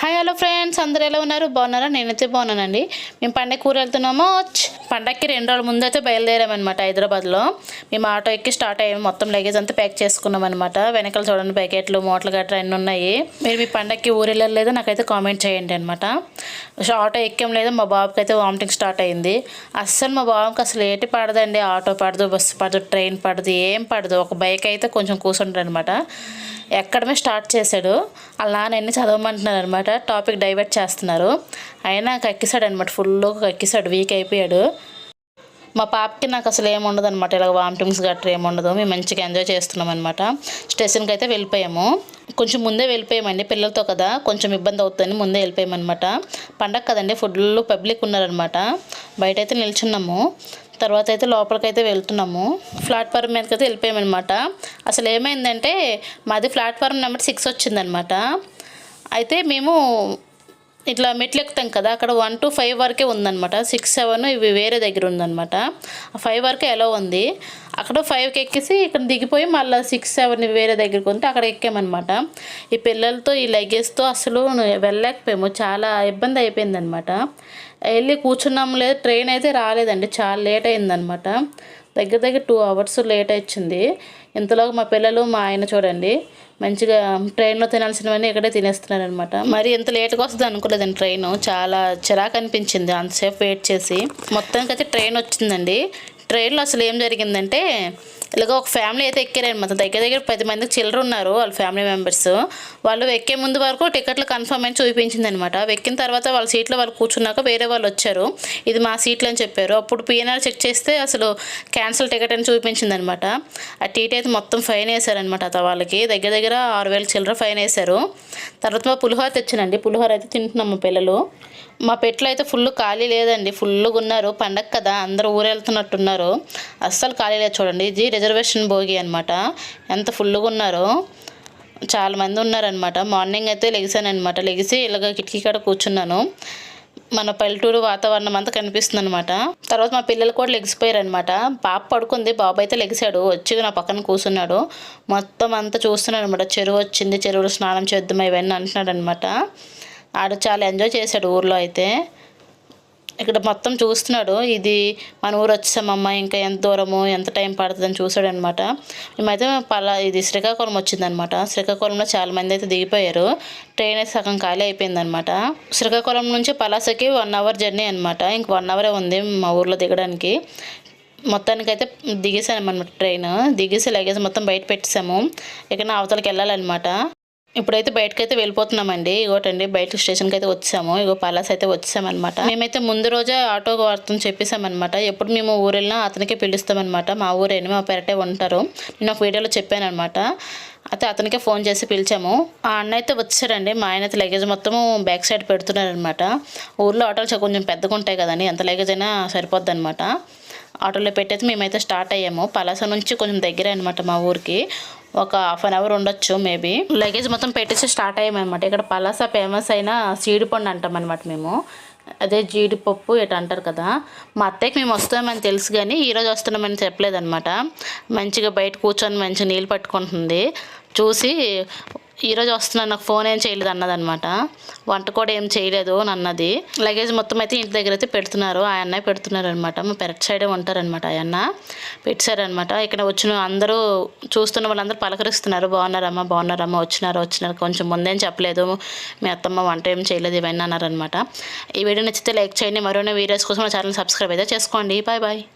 Hi hello friends అందరూ ఎలా ఉన్నారు? బాగున్నారా? నేనైతే బాగున్నానండి. మేము పండగ కూర వెళ్తున్నాము. పండగకి రెండు రోజుల ముందు అయితే బయలుదేరామన్నమాట హైదరాబాద్లో. మేము ఆటో ఎక్కి స్టార్ట్ అయ్యాము. మొత్తం లగేజ్ అంతా ప్యాక్ చేసుకున్నాం అనమాట వెనకాల చూడండి ప్యాకెట్లు మూటలు గట్రా అన్నీ ఉన్నాయి. మీరు మీ పండగకి ఊరు వెళ్ళలేదో నాకైతే కామెంట్ చేయండి అనమాట ఆటో ఎక్కాం లేదు? మా బాబుకి అయితే వామిటింగ్ స్టార్ట్ అయింది. అస్సలు మా బాబుకి అసలు ఏటి పడదండి. ఆటో పడదు బస్సు పడదు ట్రైన్ పడదు ఏం పడదు. ఒక బైక్ అయితే కొంచెం కూర్చుంటారు అనమాట ఎక్కడమే స్టార్ట్ చేశాడు. అలా నాన్న చదవమంటున్నారు అనమాట టాపిక్ డైవర్ట్ చేస్తున్నారు. అయినా కక్కిసాడు అనమాట ఫుల్గా కక్కిసాడు. వీక్ అయిపోయాడు. మా పాపకి నాకు అసలు ఏముండదు అనమాట ఇలా వామిటింగ్స్ గట్రా ఏముండదు మేము మంచిగా ఎంజాయ్ చేస్తున్నాం అనమాట స్టేషన్కి అయితే వెళ్ళిపోయాము. కొంచెం ముందే వెళ్ళిపోయామండి. పిల్లలతో కదా. కొంచెం ఇబ్బంది అవుతుందని ముందే వెళ్ళిపోయామన్నమాట పండగ కదండి. ఫుల్ పబ్లిక్ ఉన్నారనమాట. బయట అయితే నిల్చున్నాము. తర్వాత అయితే లోపలికైతే వెళ్తున్నాము. ప్లాట్ఫామ్ మీదకి అయితే వెళ్ళిపోయామన్నమాట. అసలు ఏమైందంటే మాది ప్లాట్ఫామ్ నెంబర్ సిక్స్ వచ్చిందనమాట అయితే మేము ఇట్లా మెట్లు ఎక్కుతాం కదా అక్కడ వన్ టు ఫైవ్ వరకే ఉందన్నమాట. సిక్స్ సెవెన్ ఇవి వేరే దగ్గర ఉందన్నమాట. ఫైవ్ వరకే ఎలా ఉంది. అక్కడ ఫైవ్కి ఎక్కేసి ఇక్కడ దిగిపోయి మళ్ళీ సిక్స్ సెవెన్ వేరే దగ్గరికి ఉంటే అక్కడ ఎక్కామన్నమాట. ఈ పిల్లలతో ఈ లగేజ్తో అసలు వెళ్ళలేకపోయాము. చాలా ఇబ్బంది అయిపోయిందనమాట వెళ్ళి కూర్చున్నాము లేదు ట్రైన్ అయితే రాలేదండి. చాలా లేట్ అయిందనమాట దగ్గర దగ్గర టూ అవర్స్ లేట్ వచ్చింది ఇంతలో మా పిల్లలు మా ఆయన చూడండి మంచిగా ట్రైన్లో తినాల్సినవన్నీ ఇక్కడే తినేస్తున్నారనమాట మరి ఎంత లేట్గా వస్తుంది అనుకోలేదండి ట్రైన్ చాలా చిరాకు అనిపించింది అంతసేపు వెయిట్ చేసి. మొత్తానికి అయితే ట్రైన్ వచ్చిందండి. ట్రైన్లో అసలు ఏం జరిగిందంటే ఇలాగ ఒక ఫ్యామిలీ అయితే ఎక్కారనమాట. దగ్గర దగ్గర పది మందికి చిల్లర ఉన్నారు వాళ్ళ ఫ్యామిలీ మెంబర్స్. వాళ్ళు ఎక్కే ముందు వరకు టికెట్లు కన్ఫర్మ్ అని చూపించిందనమాట. ఎక్కిన తర్వాత వాళ్ళ సీట్లో వాళ్ళు కూర్చున్నాక వేరే వాళ్ళు వచ్చారు. ఇది మా సీట్లు అని చెప్పారు. అప్పుడు పిఎన్ఆర్ చెక్ చేస్తే అసలు క్యాన్సిల్ టికెట్ అని చూపించిందనమాట. ఆ టీటీ అయితే మొత్తం ఫైన్ వేశారనమాట అత వాళ్ళకి. దగ్గర దగ్గర ఆరు వేల చిల్లర ఫైన్ వేశారు తర్వాత మా పులిహోర తెచ్చానండి. పులిహోర అయితే తింటున్నాం మా పిల్లలు. మా పెట్లు అయితే ఫుల్ ఖాళీ లేదండి. ఫుల్గా ఉన్నారు పండగ కదా. అందరూ ఊరెళ్తున్నట్టున్నారు. అస్సలు ఖాళీ లేదు చూడండి. ఇది రిజర్వేషన్ భోగి అనమాట ఎంత ఫుల్గా ఉన్నారో. చాలామంది ఉన్నారనమాట మార్నింగ్ అయితే లెగిసానమాట లెగిసి ఇలాగ కిటికీ కాడ కూర్చున్నాను. మన పల్లెటూరు వాతావరణం అంతా కనిపిస్తుంది అనమాట తర్వాత మా పిల్లలు కూడా లెగిసిపోయారు అనమాట పాప పడుకుంది. బాబు అయితే లెగిసాడు. వచ్చి నా పక్కన కూర్చున్నాడు. మొత్తం అంతా చూస్తున్నాడు అనమాట చెరువు వచ్చింది. చెరువులో స్నానం చేద్దాం ఇవన్నీ అంటున్నాడు అనమాట ఆడు చాలా ఎంజాయ్ చేశాడు ఊర్లో అయితే. ఇక్కడ మొత్తం చూస్తున్నాడు. ఇది మన ఊరు వచ్చామమ్మ ఇంకా ఎంత దూరము ఎంత టైం పడుతుందని చూసాడు అనమాట మేమైతే పలా ఇది శ్రీకాకుళం వచ్చిందనమాట. శ్రీకాకుళంలో చాలా మంది అయితే దిగిపోయారు. ట్రైన్ అయితే సగం ఖాళీ అయిపోయిందనమాట. శ్రీకాకుళం నుంచి పలాసకి వన్ అవర్ జర్నీ అనమాట. ఇంక వన్ అవరే ఉంది మా ఊర్లో దిగడానికి. మొత్తానికైతే దిగేసాను అనమాట ట్రైన్. దిగేసి లగేజ్ మొత్తం బయట పెట్టేసాము. ఇక నా అవతలకి వెళ్ళాలన్నమాట. ఇప్పుడైతే బయటకైతే వెళ్ళిపోతున్నామండి. ఇగోటండి బయట స్టేషన్కి అయితే వచ్చాము. ఇగో పలాస్ అయితే వచ్చామన్నమాట. మేమైతే ముందు రోజే ఆటో వాడుతుంది చెప్పేసామన్నమాట ఎప్పుడు మేము ఊరు వెళ్ళినా అతనికే పిలుస్తామన్నమాట. మా ఊరేని మా పెరటే ఉంటారు నేను ఒక వీడియోలో చెప్పానమాట అయితే అతనికే ఫోన్ చేసి పిలిచాము. ఆ అన్న అయితే వచ్చారండి. మా ఆయన అయితే లగేజ్ మొత్తం బ్యాక్ సైడ్ పెడుతున్నారనమాట ఊర్లో ఆటోలు కొంచెం పెద్దగా ఉంటాయి కదండి. ఎంత లగేజ్ అయినా సరిపోద్ది అనమాట ఆటోలో పెట్టేది మేమైతే స్టార్ట్ అయ్యాము. పలాస నుంచి కొంచెం దగ్గరే అనమాట మా ఊరికి. ఒక హాఫ్ అన్ అవర్ ఉండొచ్చు మేబీ లగేజ్ మొత్తం పెట్టేసి స్టార్ట్ అయ్యామన్నమాట. ఇక్కడ పలాస ఫేమస్ అయిన సీడిపండు అంటాం అనమాట మేము. అదే జీడిపప్పు ఇటు అంటారు కదా. మా అత్తయ్యకి మేము వస్తామని తెలుసు కానీ ఈరోజు వస్తున్నామని చెప్పలేదన్నమాట. మంచిగా బయట కూర్చొని మంచిగా నీళ్ళు పట్టుకుంటుంది. చూసి ఈరోజు వస్తున్నాను నాకు ఫోన్ ఏం చేయలేదు అన్నదనమాట. వంట కూడా ఏం చేయలేదు అని అన్నది లగేజ్ మొత్తం అయితే ఇంటి దగ్గర అయితే పెడుతున్నారు. ఆ అన్నయ్య పెడుతున్నారు అనమాట మా పెరట్ సైడే ఉంటారనమాట ఆ అన్న. పెట్టారనమాట. ఇక్కడ వచ్చిన అందరూ చూస్తున్న వాళ్ళందరూ పలకరిస్తున్నారు. బాగున్నారమ్మా బాగున్నారమ్మా వచ్చినారు వచ్చినారు. కొంచెం ముందేం చెప్పలేదు. మీ అత్తమ్మ వంట ఏం చేయలేదు ఇవన్నీ అన్నారనమాట. ఈ వీడియో నచ్చితే లైక్ చేయండి. మరోనే వీడియోస్ కోసం ఛానల్ సబ్స్క్రైబ్ అయితే చేసుకోండి. Bye bye.